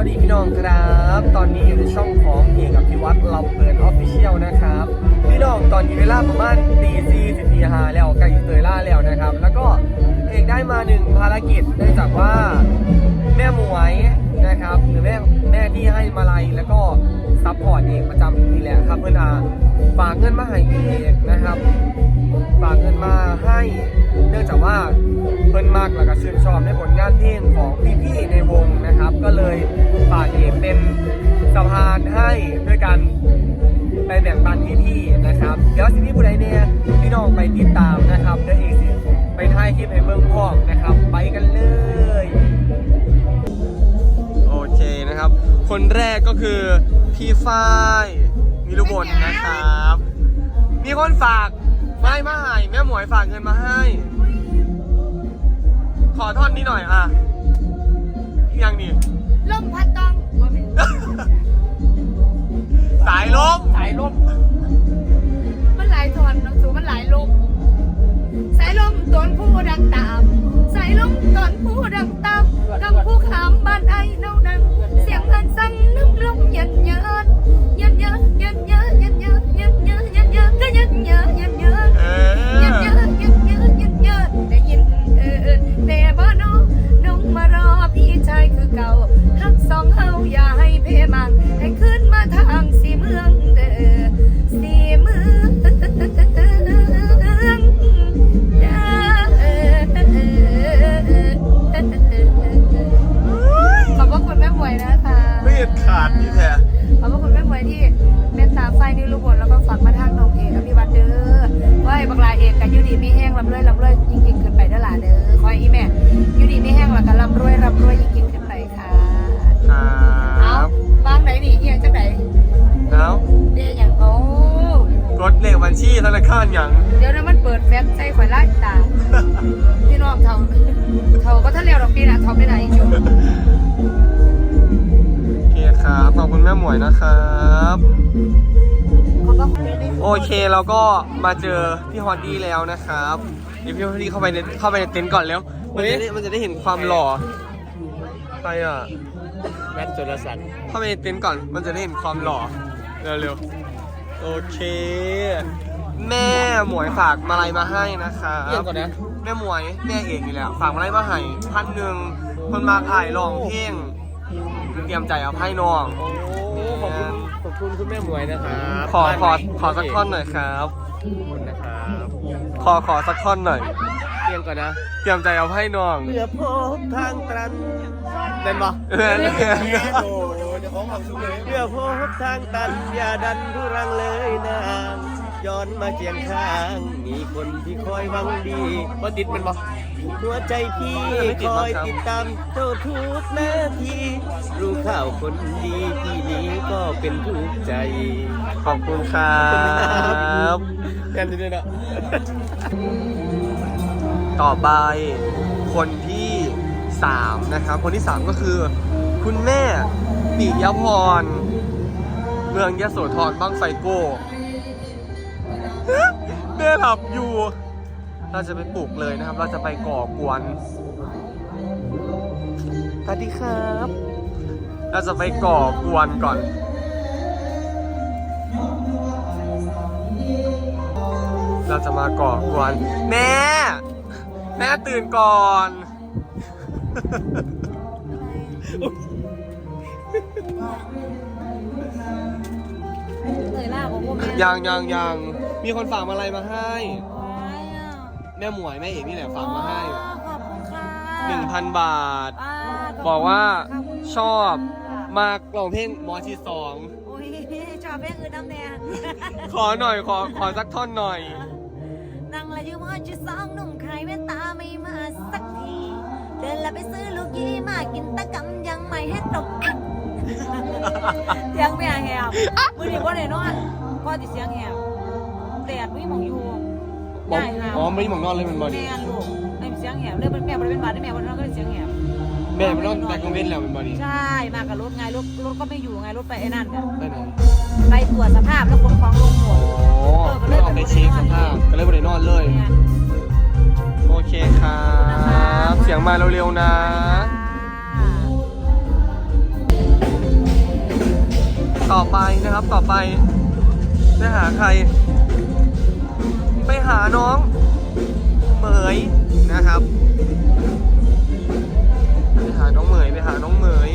วัสดีพี่น้องครับ ตอนนี้อยู่ในช่องของเอกกับพิวัตรลำเปิดออฟฟิเชียลนะครับ พี่น้องตอนนี้เวลาประมาณตีสี่สิบีหาแล้วใกล้เตยล่าแล้วนะครับ แล้วก็เอกได้มาหนึ่งภารกิจเนื่องจากว่าแม่หมวยนะครับ หรือแม่แม่ที่ให้มาลัยแล้วก็ซัพพอร์ตเอกประจำนี่แหละครับเพื่อนอาฝากเงินมาให้เอกนะครับ ฝากเงินมาให้ เนื่องจากว่าเพิ่อนมากแล้วก็ชื่นชอบในผลงานเพลงของพี่ๆ ดี๋ยวสิพี่ผู้ใดเนี่ยพี่น้องไปติดตามนะครับเดี๋ยวเอกสิไปถ่ายคลิปให้เบิ่งพร้อมนะครับ ไปกันเลย โอเคนะครับ คนแรกก็คือพี่ฝ้ายมิรุบลนะครับ มีคนฝากไม่มาให้แม่หมวยฝากเงินมาให้ ขอท่อนนี้หน่อยอะยังนี่ลมพัดต้องว่าเป็นสายลมสายลมมันห ลายทอนน้องสูมันหลายลมสายลมต้นผู้ดังตามสายลมต้นผู้ดังตามกำผู้ขามบ้านไอ้เน่านัง เสียงเงินสั่งน้ำลมเย็นเยอะ ชีธนาคารหยังเดี๋ยวนั้นมันเปิดแฟบใส่ข่อยไล่ตาพี่น้องเท่าเท่าก็ถ้าเรียวดอกปีนะเท่าไม่ได้อีกอยู่โอเคครับขอบคุณแม่หมวยนะครับ ขอบพระคุณ โอเคเราก็มาเจอพี่ฮอตดี้แล้วนะครับเดี๋ยวพี่ฮอตดี้เข้าไปในเข้าไปในเต็นท์ก่อนแล้วมันจะได้มันจะได้เห็นความหล่อใครอะแว่นจุลสันเข้าไปในเต็นท์ก่อนมันจะได้เห็นความหล่อเร็วๆโอเค แม่หมวยฝากมาลัยมาให้นะครับเยี่ยมก่อนนะ แม่หมวยแม่เองนี่แหละฝากมาลัยมาให้พันหนึ่งคนมาถ่ายลองเพลงเตรียมใจเอาให้น้อง โอ้ขอบคุณขอบคุณคุณแม่หมวยนะครับขอขอขอสักท่อนหน่อยครับ ขอบคุณนะครับขอขอสักท่อนหน่อยเที่ยงก่อนนะเตรียมใจเอาให้น้องเพื่อพบทางตันเป็นปะเออโอ้จะของความสุขเลยเพื่อพบทางตันอย่าดันทุรังเลยนาง ย้อนมาเคียงข้าง มีคนที่คอยหวังดีว่าติดเป็นปะหัวใจพี่คอยติดตามเจ้าทุกนาทีรู้ข่าวคนดีที่นี้ก็เป็นทุกข์ใจ ขอบคุณครับกันด้วยนะต่อไปคนที่สามนะครับ คนที่สามก็คือ คุณแม่ปิยพร เมืองยโสธรบ้างไฟโก้ แม่หลับอยู่ เราจะไปปลุกเลยนะครับ เราจะไปก่อกวนสวัสดีครับ เราจะไปก่อกวนก่อนเราจะมาก่อกวนแม่ แม่ตื่นก่อน เหนื่อยล่าของพวกแม่ยังยังยังมีคนฝากมาอะไรมาให้ ว้ายอะแม่หมวยแม่เอกนี่แหละฝากมาให้ขอบคุณค่ะ1,000บาทอ่าขบอกว่าขบคุณชอบมากร้องเพลงมอชีสองโอ้ยชอบเพลงอื่นน้ำแดงขอหน่อยขอขอสักท่อนหน่อยนั่งละยืมว่าจะสองหนุ่มใครแว่นตาไม่มาสักที เดินละไปซื้อลูกยี่มากินตะกำยังไม่ให้ตกอะ เสียงแม่แหบมือเดียวว่าไหนนอนพ่อติเสียงแหบแดดวิ่งมองอยู่บอกได้ค่ะอ๋อไม่ได้หมองนอนเลยมันบอดีแม่ลูกไม่มีเสียงแหบเลยแม่บริเวณบาดได้แม่บริเวณนอนก็เลยเสียงแหบแม่มันนอนแต่กลางเว้นแล้วมันบอดีใช่มากับรถไงรถรถก็ไม่อยู่ไงรถไปไอ้นั่นกันได้ไหนไปตรวจสภาพแล้วคนของลงหมดโอ้ก็เลยออกไปเช็คสภาพก็เลยบริโนอนเลย โอเคครับ เสียงมาเร็วๆนะค่ะ ต่อไปนะครับต่อไปไปหาใคร ไปหาน้องเหมยนะครับไปหาน้องเหมยไปหาน้องเหมย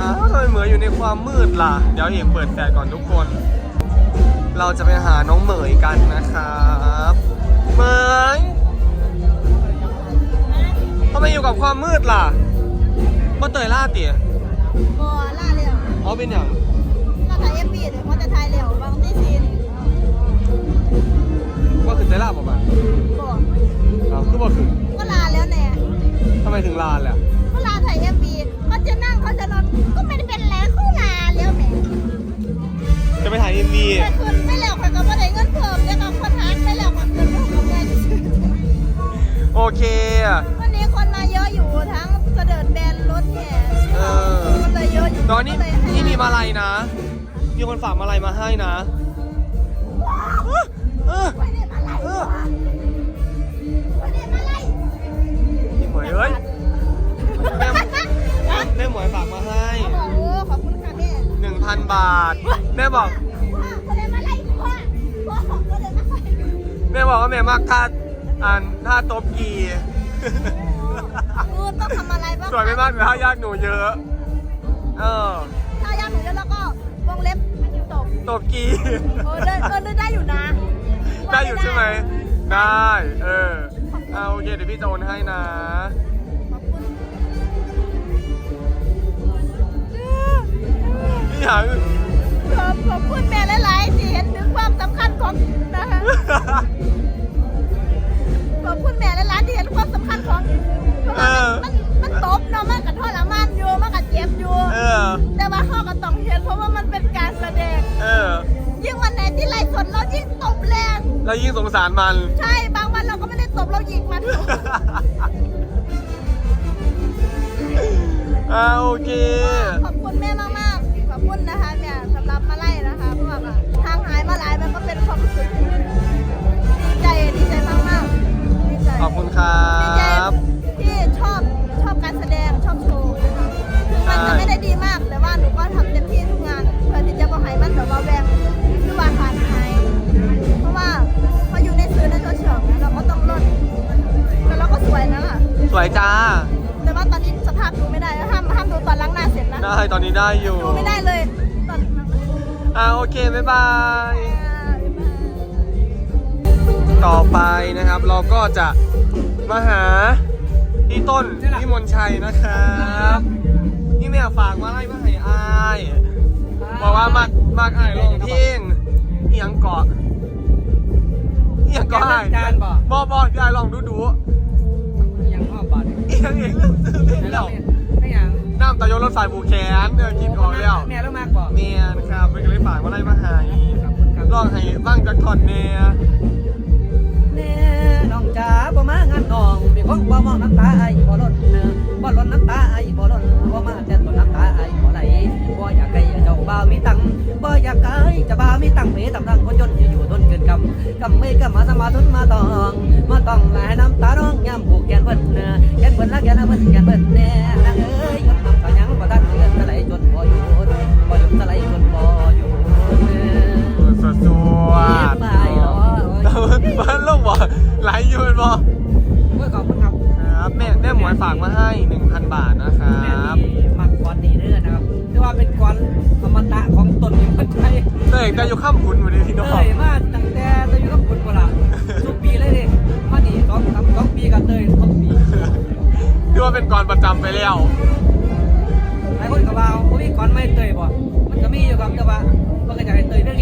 อ้าวทำไมเหมยอยู่ในความมืดล่ะ เดี๋ยวเห็นเปิดแฟลชก่อนทุกคน เราจะไปหาน้องเหมยกันนะครับเหมยทำไมอยู่กับความมืดล่ะมาเตยล่าเตี๋ยบ่ล่าเร็วเอาเป็นอย่าง เราถ่ายเอ็มบีเดี๋ยวเขาจะถ่ายเร็วบางที่ซีนว่าคือเตยล่าประมาณบ่เอาคือบอกถึงก็ลาแล้วแน่ทำไมถึงลานแหละก็ลาถ่ายเอ็มบีเขาจะนั่งเขาจะนอนก็ไม่ได้เป็นแล้วเขาลาแล้วแหมจะไปถ่ายเอ็มวีแต่คืนไม่แล้วค่ะก็ไม่ได้เงินเพิ่มแล้วก็คนหารไม่แล้วค่ะคืนไม่ของแม่จะซื้อโอเคอะวันนี้คนมาเยอะอยู่ทั้งเสด็จแบนรถแห่เออคนเลยเยอะอยู่ตอนนี้ก็เลยให้นี่มีมาลัยนะ มีคนฝากมาลัยมาให้นะเออเออพี่หมยเอ้ยแม่หมวยฝากมาให้หขอบคุณค่ะแม่หนึ่งพันบาท แม่บอก แม่บอกว่าแม่มากค่าอ่านท่าตบกีเออต้องทำอะไรบ้างสวยไม่มากแต่ท่ายากหนูเยอะ เออถ้ายากหนูเยอะแล้วก ตบกี เออเดินเออเดินได้อยู่นะได้อยู่ใช่ไหม ได้ เออเอาโอเคเดี๋ยวพี่จะโอนให้นะ ขอบคุณพี่หางขอบขอบคุณแม่หลายๆที่เห็นถึงความสำคัญของนะคะขอบคุณแม่หลายๆที่เห็นความสำคัญของเพราะว่ามันมันมันตบเนาะมันกับทรมานอยู่มันกับ แรงแล้วยิ่งสงสารมัน ใช่ บางวันเราก็ไม่ได้ตบเราหยิกมัน อ่าโอเค ขอบคุณแม่มากๆขอบคุณนะคะเนี่ยสำหรับมาไล่นะคะเพราะว่าแบบทางหายมาหลายมันก็เป็นความรู้สึก ได้ตอนนี้ได้อยู่ดูไม่ได้เลยตอนล้างหน้าอ่าโอเคบ๊ายบายอ่าบ๊ายบาย ต่อไปนะครับ เราก็จะมาหาพี่ต้นพี่มนชัยนะครับพี่แม่ฝากมาให้มาให้อายบอกว่ามากมากอายร้องเพลงเอียงเกาะเอียงเกาะอายจานบ่บอบอพี่อายลองดูดู ตะยงรถไฟบูแคนเออคิดออกแล้วแม่แล้วมากบ่เมียนะครับเป็นก็เลยฝากมาให้มาให้ลองให้บ้างจากทอนเนียแน่น้องจ๋าบ่มางานน้องมีของบ่มองน้ำตาไอ้บ่ล้นเนื้อบ่ล้นน้ำตาไอ้บ่ล้นบ่มาแต่ต้นน้ำตาไอ้บ่ไหลบ่อยากให้เจ้า บ่ามีตังบ่อยากให้เจ้าบ่ามีตังเมตำรังคนจนอยู่อยู่ทนเกินกำกำไม่กำมาสมาทุนมาตอง มาต้องลายน้ำตาน้องยามผูกแขนเพิ่นเนื้อแขนเพิ่นละแขนเพิ่นแขนเพิ่นแน่นางเอ้ยกับน้ำตายังบ่ทันเกินสไลจนบ่อยู่บ่หยุดสไลจนบ่อยู่สวดสวดไปเหรอบ้านลูกบอกไหลอยู่เป็นบอโอ้ยขอบคุณครับครับแม่แม่หมวยฝากมาให้1,000บาทนะครับมักกรนี่เด้อนะ ว่าเป็นกรอมตะของตนคนไทยเต้ยแต่อยู่ข้ามหุนวันนี้พี่น้องเต้ยมาตั้งแต่ตอนอยู่กับคุณโบราณทุกปีเลยดิมานี่สองสามสองปีกับเต้ยทุกปีที่ว่าเป็นกรประจำไปแล้วหลายคนก็ว่าโอ้ยกรไม่เต้ยบ่มันก็มีอยู่ครับแต่ว่าเพิ่นก็อยากให้เต้ยเรื่อง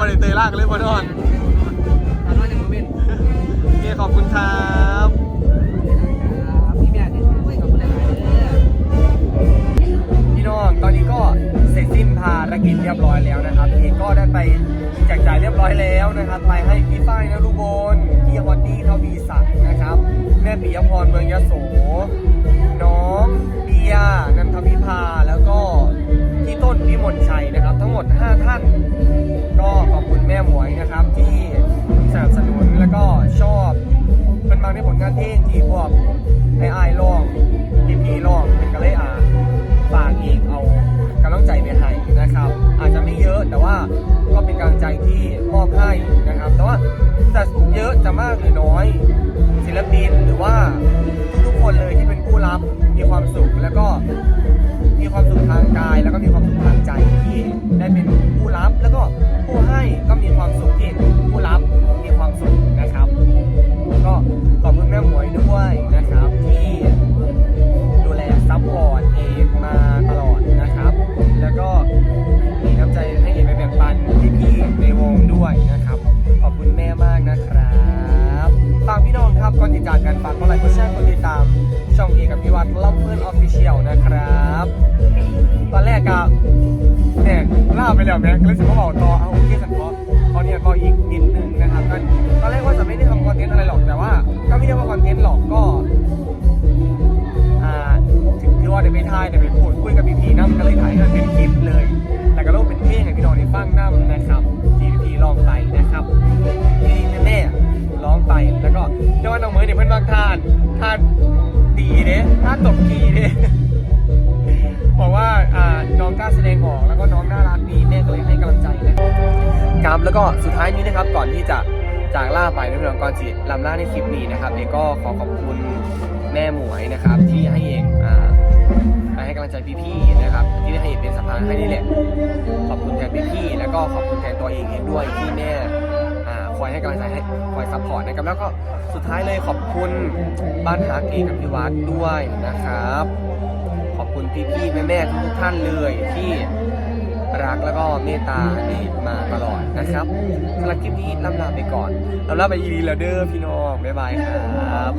ดามมาเลยเตยลากเลยบ่นอนถ้านอนยังบ่เป็นโอเคขอบคุณครับพี่แม่นี่ช่วยกับคนหลายๆพี่น้องตอนนี้ก็เสร็จสิ้นภารกิจเรียบร้อยแล้วนะครับเอกก็ได้ไปแจกจ่ายเรียบร้อยแล้วนะครับ ไปให้พี่ฝ้ายนะลูกบนพี่ฮอน จะเยอะจะมากหรือน้อย ศิลปินหรือว่าทุกๆคนเลยที่เป็นผู้รับมีความสุขแล้วก็มีความสุขทางกาย แล้วก็มีความสุขทางใจที่ได้เป็นผู้รับแล้วก็ผู้ให้ก็มีความสุขที่ผู้รับ ไปแล้วแม่ก็เลยสิว่าบอกต่อเอาโอเคสันพอเขาเนี่ยก็อีกนิดนึงนะครับก็ตอนแรกว่าจะไม่ได้ทำคอนเทนต์อะไรหรอกแต่ว่า ก็ไม่ได้ว่าคอนเทนต์หรอกก็อ่าถึงที่ว่าได้ไปถ่ายได้ไปพูดคุยกับพี่พีน้ำก็เลยถ่ายเป็นคลิปเลย แต่ก็ลงเป็นเพลงให้พี่น้องได้ฟังน้ำนะครับที่พี่พีลองไปนะครับที่แม่ๆร้องไปแล้วก็เจ้าว่าน้องเมย์เนี่ยเพิ่นมากทานทานดีเด้ทานตบกีเด้ บอกว่าอ่าน้องกล้าแสดงออกแล้วก็น้องน่ารักดีแม่ก็เลยให้กำลังใจนะครับแล้วก็สุดท้ายนี้นะครับก่อนที่จะจากล่าไปนะพี่น้องก่อนสิลำล่าในคลิปนี้นะครับเอกก็ขอขอบคุณแม่หมวยนะครับ ที่ให้เอกอ่าให้กำลังใจพี่ๆนะครับ ที่ได้ให้เอกเป็นสะพานให้นี่แหละขอบคุณแทนพี่ๆแล้วก็ขอบคุณแทนตัวเองเองด้วยที่แม่อ่าคอยให้กำลังใจให้คอยซัพพอร์ตนะครับแล้วก็สุดท้ายเลยขอบคุณบ้านฮักเอกกับพี่วัดด้วยนะครับ ขอบคุณพี่ๆแม่ๆทุกท่านเลยที่รักแล้วก็เมตตาดีมาตลอดนะครับสำหรับคลิปนี้ลำลาไปก่อนลำลาไปอีรีแล้วเด้อพี่น้องบ๊ายบายครับ